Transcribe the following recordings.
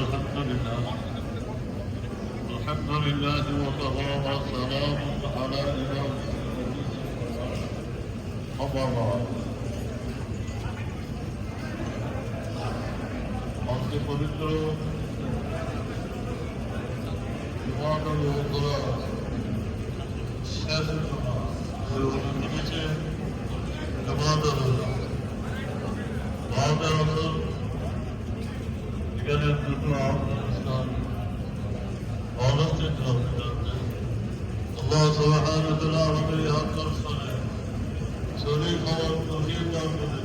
والحمد لله الحمد لله وكفى والسلام على إمام أما بعد আজকে পবিত্র শেষ নামাজ crowd and on all of the crowd. Allah subhanahu wa ta'ala আমাদের হাত করে শরীর খবর তহির দান করে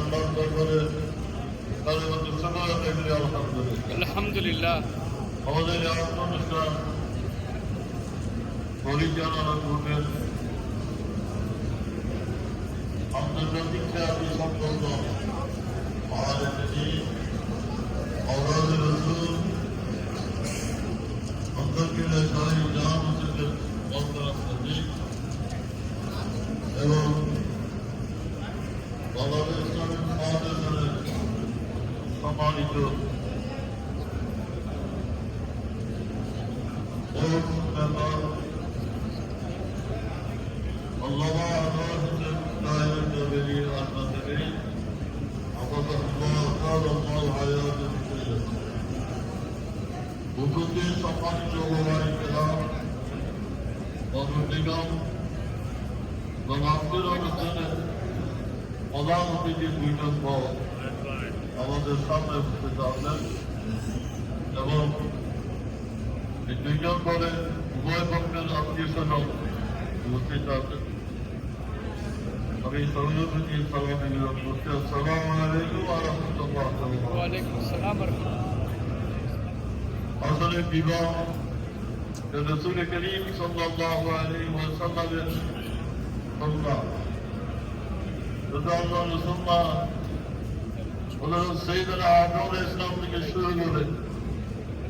আল্লাহ দরবারে তার মধ্যে সবাই দেখলে আলহামদুলিল্লাহ আলহামদুলিল্লাহ আমাদের এই আত্মনিষ্ঠা পরিচালনা করবেন আন্তর্জাতিক খ্যাতি সম্পন্ন আমাদের দেশে অবরোধের এবং বাংলাদেশ সম্মানিত বদর বেগম এবং আব্দুর রহমানের প্রধান অতিথি দুইজন আমাদের সামনে উপস্থিত আছেন এবং এই দুইজন পরে উভয় পক্ষের আত্মীয় স্বজন উপস্থিত আছেন আমি সর্বপ্রতি সালাম নিলাম করছি আসসালাম আলাইকুম আহমতুল্লাহ আসলে বিবাহ للرسول الكريم صلى الله عليه وسلم صلى رضا الله وسلم Onların Seyyidina Adem Aleyhisselam'ın geçtiği göre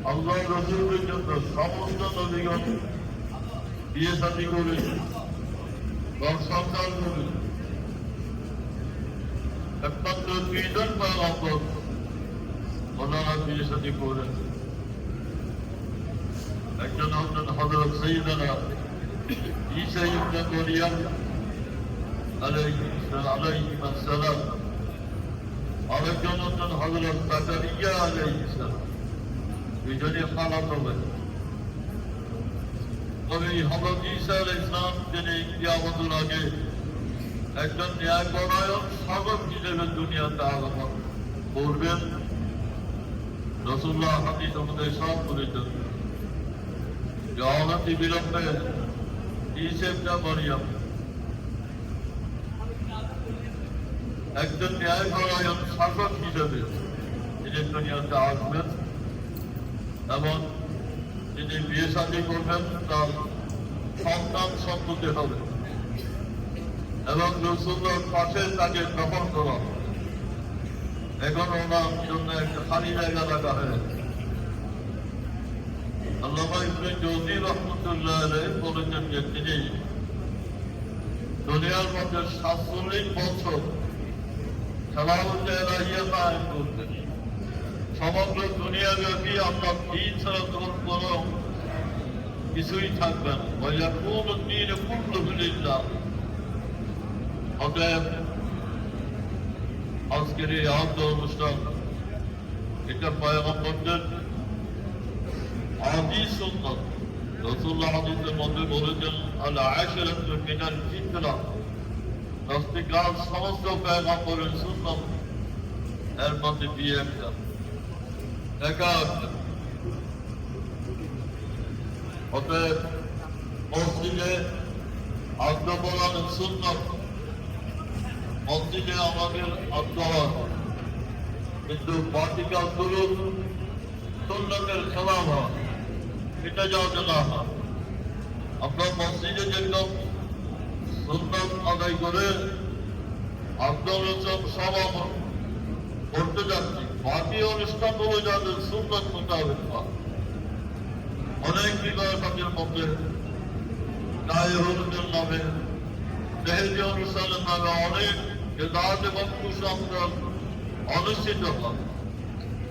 Allah Resulü hükümde Samsun'da da bir yok. Bir sadi göre. Baksamdan göre. Hepten döndüğünden bağlandı. Onlara bir sadi göre. একজন হচ্ছেন হজরত সৈয়দানা ঈসা ইবনে মরিয়াম আলাইহিস আরেকজন হচ্ছেন হজরত জাকারিয়া আলাইহিস সালাম দুজনে খালাত হবেন তবে হজরত ঈসা আলাইহিস সালাম যিনি কিয়ামতের আগে একজন ন্যায়পরায়ণ স্বাগত হিসেবে দুনিয়াতে আগমন করবেন রসুল্লাহ হাদিস আমাদের সব করেছেন জগতি বিলম্বে একজন ন্যায়পরায়ণ শাসক হিসেবে তিনি দুনিয়াতে আসবেন এবং তিনি বিয়ে শাদি করবেন তার সন্তান সন্ততি হবে এবং রসুল্লার পাশে তাকে গ্রহণ করা এখন ওনার জন্য একটা খালি জায়গা রাখা হয়েছে আল্লামা ইবনে জৌদি রহমতুল্লাহ আলাইহি বলেছেন যে তিনি দুনিয়ার মধ্যে সাতচল্লিশ বছর সালাহুল্লাহ রাজিয়া কায়েম করতেন সমগ্র দুনিয়াব্যাপী আমরা দিন ছাড়া তখন কোনো কিছুই থাকবেন বলে কোন দিন পূর্ণ ফিরিল্লাহ অতএব আজকের এই আহত অনুষ্ঠান এটা পয়গম্বরদের হাদিস রসুল্লাহ হাদিসের মধ্যে বলেছেন আল আয়সের মিনাল ফিতরা রস্তিকাল সমস্ত পেগাম্বরের সুন্নত এর মধ্যে দিয়ে একটা দেখা অতএব মসজিদে আত্মপরাণ সুন্নত মসজিদে আমাদের আত্মহান কিন্তু বাটিকা দুরুদ সুন্নতের খেলা হয় ফিরে যাওয়ার জন্য আমরা মসজিদের জন্য সুন্দর আদায় করে আব্দুল রসম সব করতে যাচ্ছি বাকি অনুষ্ঠানগুলো যাদের সুন্দর মোতাবেক অনেক বিকাশ বিধায়কের মধ্যে হলুদের নামে দেহেজি অনুষ্ঠানের নামে অনেক বেদাত এবং কুসংস্কার অনুষ্ঠিত হয়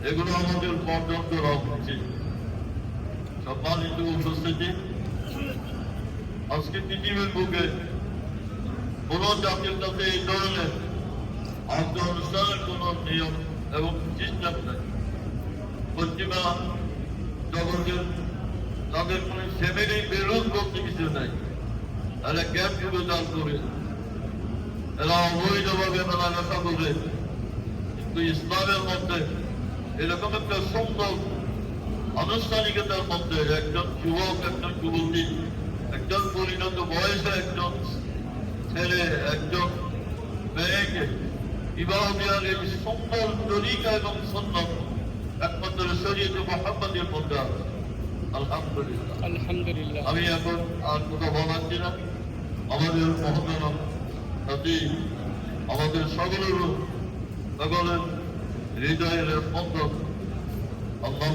এগুলো আমাদের পর্যন্ত করা উচিত সম্মানিত উপস্থিতি আজকে পৃথিবীর বুকে কোন জাতির কাছে এই ধরনের আন্ত অনুষ্ঠানের কোন নিয়ম এবং সিস্টেম নেই পশ্চিমা জগতের তাদের কোনো সেমিনি বিরোধ করতে কিছু নাই তারা গ্যাপ বিবেচনা করে এরা অবৈধভাবে মেলামেশা করে কিন্তু ইসলামের মধ্যে এরকম একটা সুন্দর আনুষ্ঠানিকতার মধ্যে একজন যুবক একজন যুবতী একজন পরিণত বয়সে একজন ছেলে একজন মেয়েকে বিবাহ দেওয়ার এই সুন্দর তরিকা এবং সন্ন্যত একমাত্র শরীর মোহাম্মদের মধ্যে আছে আলহামদুলিল্লাহ আলহামদুলিল্লাহ আমি এখন আর কোথাও বলাচ্ছি না আমাদের মহাদারাম সাথী আমাদের সকলের সকলের হৃদয়ের স্পন্দন আল্লাহ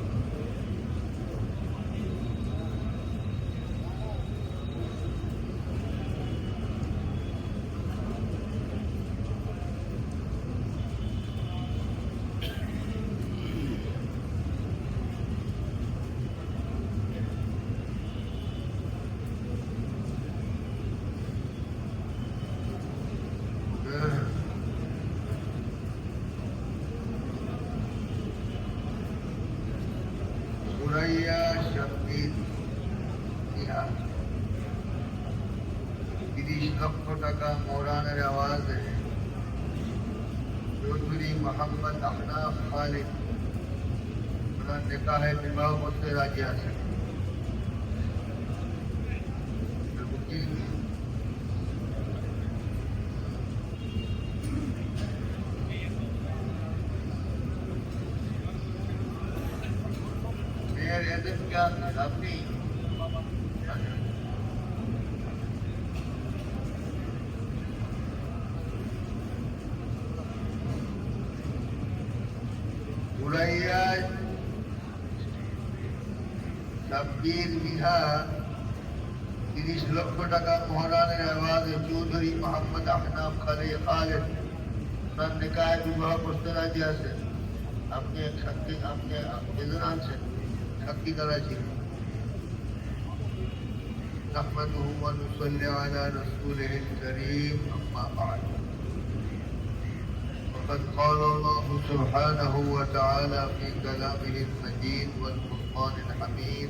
fedakarlık. Bugün Meğer edip geldi, Rabbi. লিখা তিরিশ লক্ষ টাকা মহারানের আওয়াজে চৌধুরী মোহাম্মদ আহনাফ খালে খালেদ ওনার নিকায় বিবাহ করতে রাজি আছেন আপনি শক্তি আপনি বেদনা আনছেন শক্তি দ্বারা ছিল نحمده ونصلي على رسوله الكريم أما بعد وقد قال الله سبحانه وتعالى في كلامه المجيد والفرقان الحميد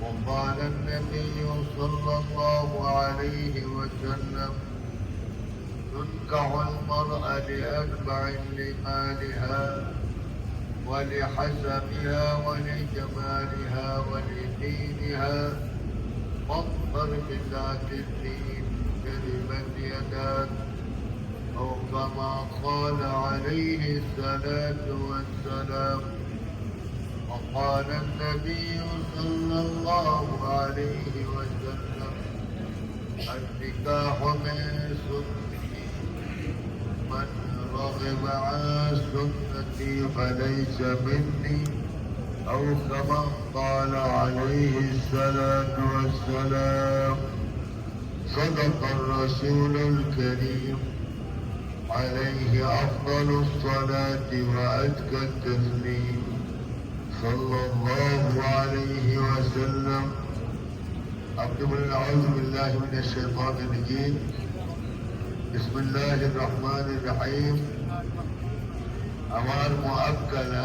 وقال النبي صلى الله عليه وسلم تنكع المرأة لأربع لمالها ولحسبها ولجمالها ولدينها فاصبر بذات الدين كلمة يداك أو كما قال عليه الصلاة والسلام وقال النبي صلى الله عليه وسلم النكاح من سنتي من رغب عن سنتي فليس مني أو كما قال عليه الصلاة والسلام صدق الرسول الكريم عليه أفضل الصلاة وأزكى التسليم صلى الله الله عليه وسلم بالله من الشيطان الرجيم بسم الرحمن الرحيم رحمان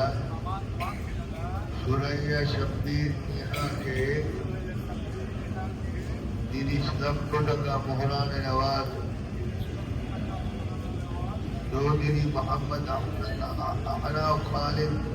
سریا شبیر محران تو محمد احمد خالد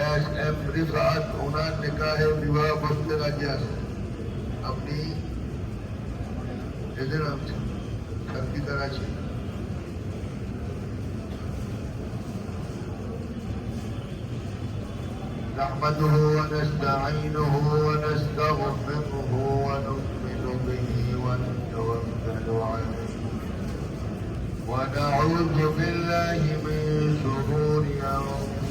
ایس ایم رضاد ہونا نکاح ویواہ بخت راجیہ سے اپنی جیسے نام سے کی طرح سے نحمده ونستعينه ونستغفره ونؤمن به ونتوكل عليه ونعوذ بالله من شرور أنفسنا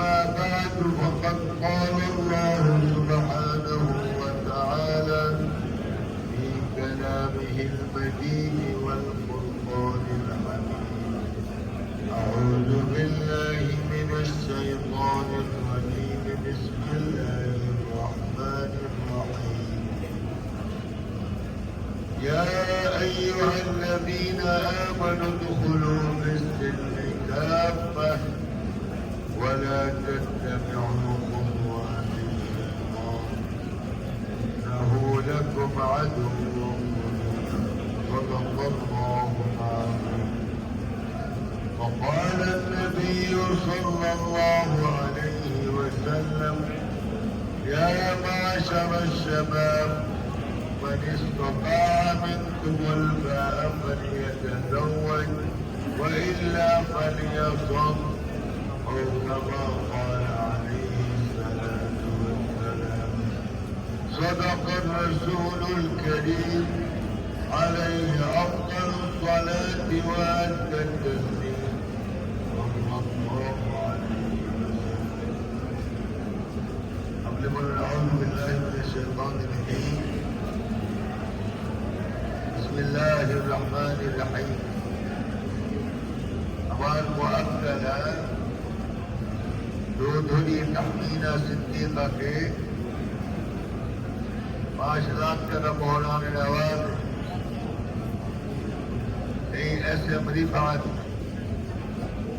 أما بعد فقد قال الله سبحانه وتعالى في كلامه المجيد والقران الحميد أعوذ بالله من الشيطان الرجيم بسم الله ولا تتبعوهم وأطيعوا الله إنه لكم عدو صدق الله العظيم وقال النبي صلى الله عليه وسلم يا معشر الشباب من استطاع منكم الباء فليتزوج وإلا فليصم كما قال عليه الصلاة والسلام صدق الرسول الكريم عليه أفضل الصلاة وأدى التسليم صلى الله عليه وسلم قبل ما نعوذ بالله من الشيطان الرجيم بسم الله الرحمن الرحيم أوان مؤكدات چودھری نمینہ صدیقہ کے معاشرات کا مولانا نواز اے ایس امری خان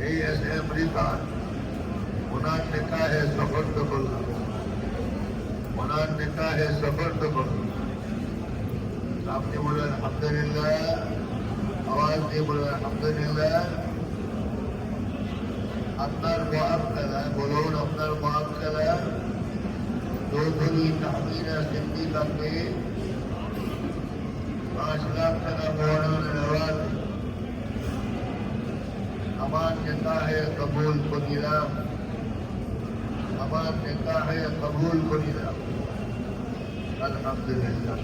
اے ایس امری خان انہوں نے کہا ہے سفر دبل انہوں نے کہا ہے سفر دبل آپ نے بولا الحمدللہ آواز نے بولا الحمدللہ আপনার মহাব খেলা বলুন আপনার মহাব খেলা চৌধুরী তাহমিনা সিদ্ধি কাকে পাঁচ লাখ টাকা মহানোর নেওয়ার আমার নেতা হে কবুল করিলাম আমার নেতা হে কবুল করিলাম আলহামদুলিল্লাহ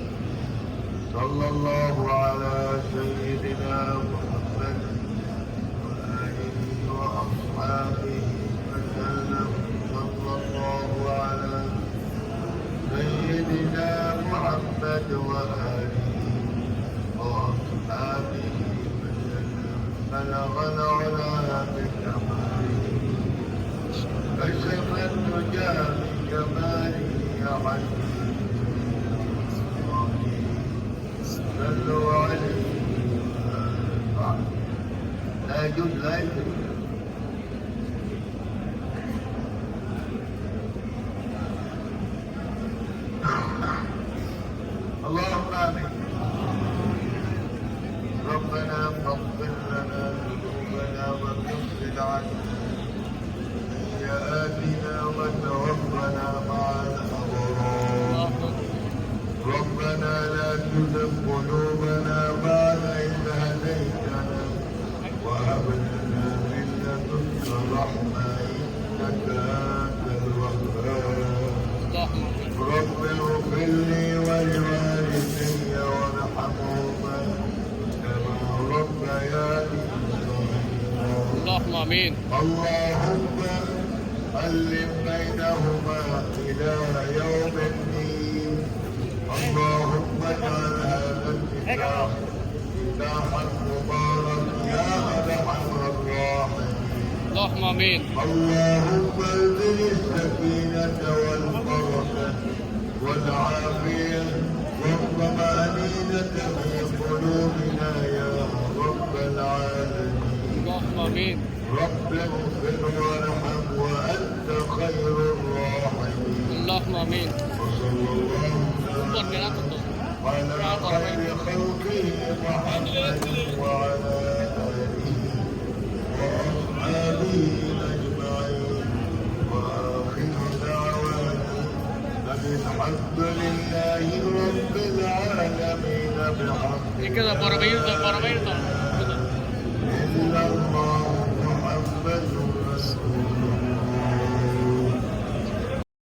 صلى الله على وأصحابه وسلم صلى الله على سيدنا محمد وآله وأصحابه وسلم بلغنا على بكماله كشف النجا بكماله عزيز صلوا عليه لا يجوز لا يجوز واجعل يا آتنا اللهم امين اللهم الف بينهما إلى يوم الدين اللهم اجعل هذا النكاح نكاحا مباركا يا أرحم الراحمين اللهم امين اللهم انزل السكينة والبركة والعافية والطمأنينة في قلوبنا يا رب العالمين الرحيم رب اغفر وارحم وانت خير الراحمين اللهم امين وصلى الله على خير محمد وعلى اله واصحابه اجمعين واخر ان الحمد لله رب العالمين بحق كده بربيرتا بربيرتا